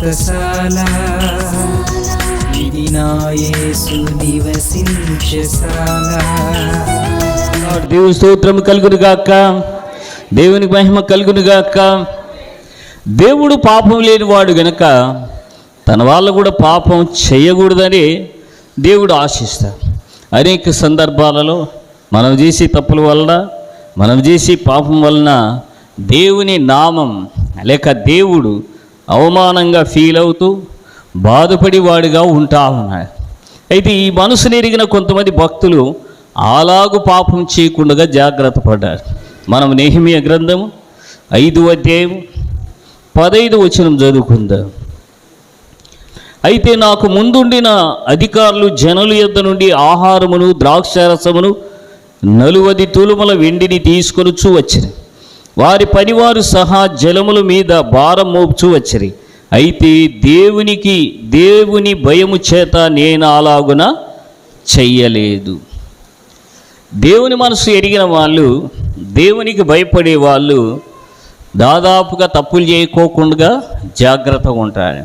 వ్రతశాల ఇది నా నివసించశాల దేవుని స్తోత్రం కలుగును గాక దేవునికి మహిమ కలుగును గాక దేవుడు పాపం లేనివాడు గనక తన వాళ్ళు కూడా పాపం చేయకూడదని దేవుడు ఆశిస్తాడు అనేక సందర్భాలలో మనం చేసే తప్పుల వలన మనం చేసే పాపం వలన దేవుని నామం లేక దేవుడు అవమానంగా ఫీల్ అవుతూ బాధపడి వాడిగా ఉంటా ఉన్నాడు. అయితే ఈ మనసు నెరిగిన కొంతమంది భక్తులు అలాగు పాపం చేయకుండా జాగ్రత్త పడ్డారు. మనం నేహిమియ గ్రంథము ఐదు అధ్యాయం పదైదు వచనం చదువుకుందాం. అయితే నాకు ముందుండిన అధికారులు జనుల యొద్ద నుండి ఆహారమును ద్రాక్షారసమును నలువది తులుముల వెండిని తీసుకొనుచూ వచ్చినాయి వారి పనివారు సహా జలముల మీద భారం మోపుచూ వచ్చిరి. అయితే దేవునికి దేవుని భయము చేత నేను అలాగున చెయ్యలేదు. దేవుని మనసు ఎరిగిన వాళ్ళు దేవునికి భయపడే వాళ్ళు దాదాపుగా తప్పులు చేయకోకుండా జాగ్రత్తగా ఉంటారు.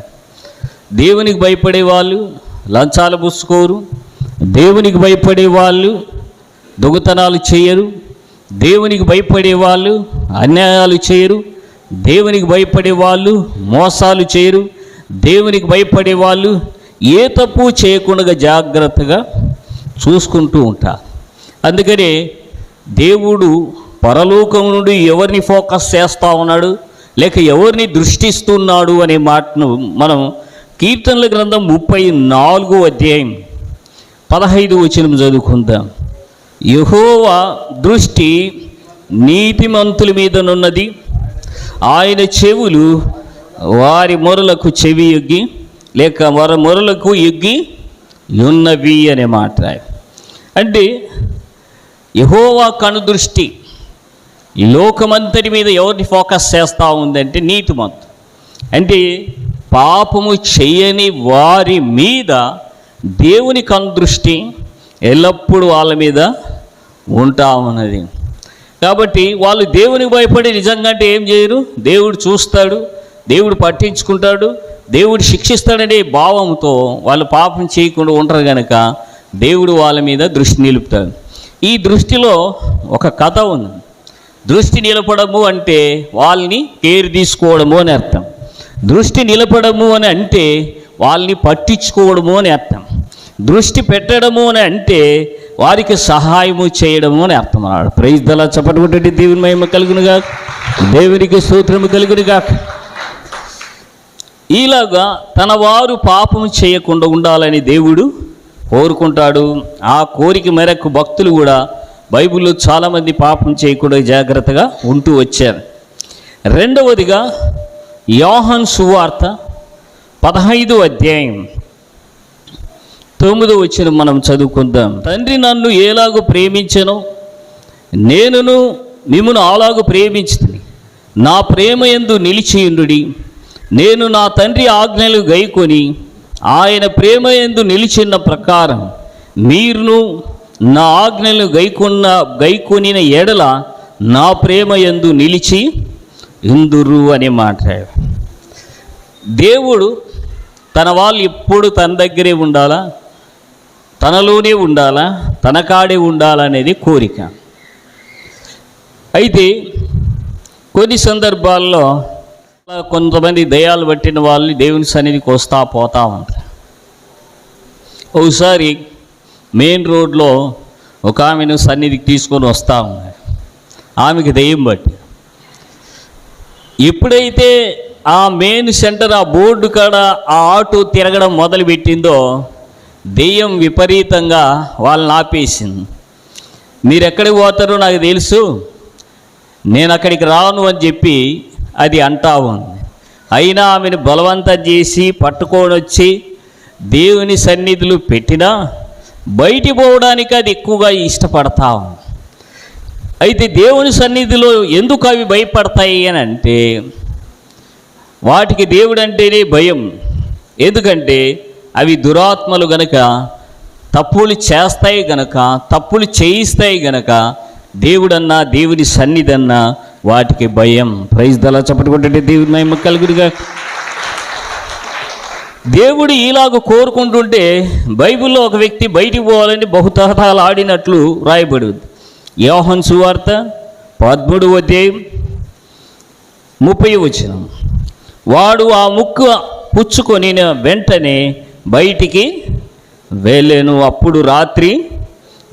దేవునికి భయపడే వాళ్ళు లంచాలు పుచ్చుకోరు దేవునికి భయపడే వాళ్ళు దొంగతనాలు చేయరు. దేవునికి భయపడే వాళ్ళు అన్యాయాలు చేయరు. దేవునికి భయపడే వాళ్ళు మోసాలు చేయరు. దేవునికి భయపడే వాళ్ళు ఏ తప్పు చేయకుండా జాగ్రత్తగా చూసుకుంటూ ఉంటా అందుకనే దేవుడు పరలోకం నుండి ఎవరిని ఫోకస్ చేస్తూ ఉన్నాడు? లేక ఎవరిని దృష్టిస్తున్నాడు అనే మాటను మనం కీర్తనల గ్రంథం ముప్పై నాలుగో అధ్యాయం పదహైదు వచనం చదువుకుందాం. యహోవా దృష్టి నీతిమంతుల మీదనున్నది. ఆయన చెవులు వారి మొరలకు చెవి ఎగ్గి లేక వారి మొరలకు ఎగ్గి ఉన్నవి అనే మాట అంటే యహోవా కనుదృష్టి ఈ లోకమంతటి మీద ఎవరిని ఫోకస్ చేస్తూ ఉందంటే నీతిమంతు అంటే పాపము చేయని వారి మీద దేవుని కనుదృష్టి ఎల్లప్పుడూ వాళ్ళ మీద ఉంటామన్నది. కాబట్టి వాళ్ళు దేవునికి భయపడి నిజంగా అంటే ఏం చేయరు? దేవుడు చూస్తాడు దేవుడు పట్టించుకుంటాడు దేవుడు శిక్షిస్తాడనే భావంతో వాళ్ళు పాపం చేయకుండా ఉంటారు కనుక దేవుడు వాళ్ళ మీద దృష్టి నిలుపుతాడు. ఈ దృష్టిలో ఒక కథ ఉంది. దృష్టి నిలపడము అంటే వాళ్ళని కేర్ తీసుకోవడము అని అర్థం. దృష్టి నిలపడము అని అంటే వాళ్ళని పట్టించుకోవడము అని అర్థం. దృష్టి పెట్టడము అని అంటే వారికి సహాయము చేయడము అని అర్థం అన్నాడు ప్రైజ్ దలా చెప్పటువంటి దేవుని మహిమ కలుగునుగా దేవునికి సూత్రము కలుగునుగా ఈలాగా తన వారు పాపం చేయకుండా ఉండాలని దేవుడు కోరుకుంటాడు. ఆ కోరిక మేరకు భక్తులు కూడా బైబిల్లో చాలామంది పాపం చేయకుండా జాగ్రత్తగా ఉంటూ వచ్చారు. రెండవదిగా యోహన్ సువార్త పదహైదు అధ్యాయం తొమ్మిదో వచ్చిన మనం చదువుకుందాం. తండ్రి నన్ను ఏలాగో ప్రేమించను? నేనును మిమ్మను అలాగూ ప్రేమించుతుంది నా ప్రేమ ఎందు నిలిచియుండుడి నేను నా తండ్రి ఆజ్ఞలు గైకొని ఆయన ప్రేమ ఎందు నిలిచిన ప్రకారం మీరును నా ఆజ్ఞలు గైకొన్న గైకొనిన ఎడల నా ప్రేమ ఎందు నిలిచి ఇందురు అని మాట్లాడారు దేవుడు తన వాళ్ళు ఎప్పుడు తన దగ్గరే ఉండాలా? తనలోనే ఉండాలా తన కాడే ఉండాలనేది కోరిక. అయితే కొన్ని సందర్భాల్లో కొంతమంది దయాలు పట్టిన వాళ్ళు దేవుని సన్నిధికి వస్తా పోతా ఉంటారు. ఒకసారి మెయిన్ రోడ్లో ఒక ఆమెను సన్నిధికి తీసుకొని వస్తూ ఉన్నారు. ఆమెకి దెయ్యం బట్టి ఎప్పుడైతే ఆ మెయిన్ సెంటర్ ఆ బోర్డు కాడ ఆ ఆటో తిరగడం మొదలుపెట్టిందో దెయ్యం విపరీతంగా వాళ్ళని ఆపేసింది. మీరు ఎక్కడికి పోతారో నాకు తెలుసు. నేను అక్కడికి రాను అని చెప్పి అది అంటా ఉంది. అయినా ఆమెను బలవంతం చేసి పట్టుకొని వచ్చి దేవుని సన్నిధులు పెట్టినా బయటి పోవడానికి అది ఎక్కువగా ఇష్టపడతా ఉంది. అయితే దేవుని సన్నిధిలో ఎందుకు అవి భయపడతాయి అని అంటే వాటికి దేవుడు అంటేనే భయం. ఎందుకంటే అవి దురాత్మలు గనక తప్పులు చేస్తాయి గనక తప్పులు చేయిస్తాయి గనక దేవుడన్నా దేవుని సన్నిధన్నా వాటికి భయం. ప్రైజ్ దలా చప్పట్టుకుంటే దేవుని మహిమ కలుగురుగా దేవుడు ఇలాగ కోరుకుంటుంటే బైబిల్లో ఒక వ్యక్తి బయటికి పోవాలని బహుతహతాలు ఆడినట్లు రాయబడింది యోహన్ సువార్త పద్ముడు అధ్యాయం ముప్పై వచ్చిన వాడు ఆ ముక్కు పుచ్చుకొని వెంటనే బయటికి వెళ్ళను అప్పుడు రాత్రి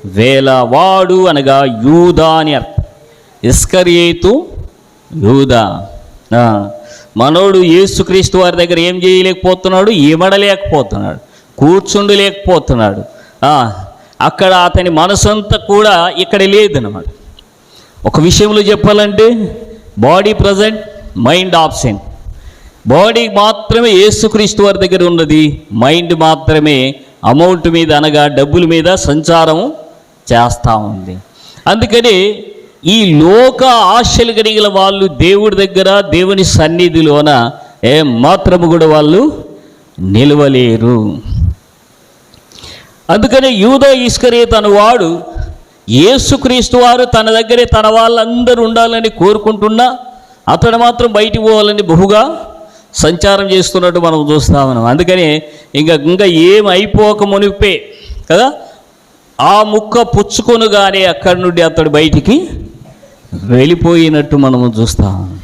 వేలవాడు అనగా యూదా అని అర్థం. ఇస్కరియేతు యూదా. మనోడు యేసుక్రీస్తు వారి దగ్గర ఏం చేయలేకపోతున్నాడు? ఇమడలేకపోతున్నాడు. కూర్చుండలేకపోతున్నాడు. అక్కడ అతని మనసంతా కూడా ఇక్కడ లేదన్నమాట. ఒక విషయంలో చెప్పాలంటే body present mind absent. Body మాత్రమే యేసుక్రీస్తు వారి దగ్గర ఉన్నది. మైండ్ మాత్రమే అమౌంట్ మీద అనగా డబ్బుల మీద సంచారం చేస్తూ ఉంది. అందుకని ఈ లోక ఆశలు కలిగిన వాళ్ళు దేవుడి దగ్గర దేవుని సన్నిధిలోన ఏ మాత్రము కూడా వాళ్ళు నిలవలేరు. అందుకని యూదో ఈశ్వరే తన వాడు యేసుక్రీస్తు వారు తన దగ్గరే తన వాళ్ళందరూ ఉండాలని కోరుకుంటున్నా అతడు మాత్రం బయటికి పోవాలని బహుగా సంచారం చేస్తున్నట్టు మనం చూస్తా ఉన్నాం. అందుకని ఇంకా ఇంకా ఏం అయిపోక మునిపే కదా? ఆ ముక్క పుచ్చుకొనుగానే అక్కడి నుండి అతడు బయటికి వెళ్ళిపోయినట్టు మనము చూస్తాము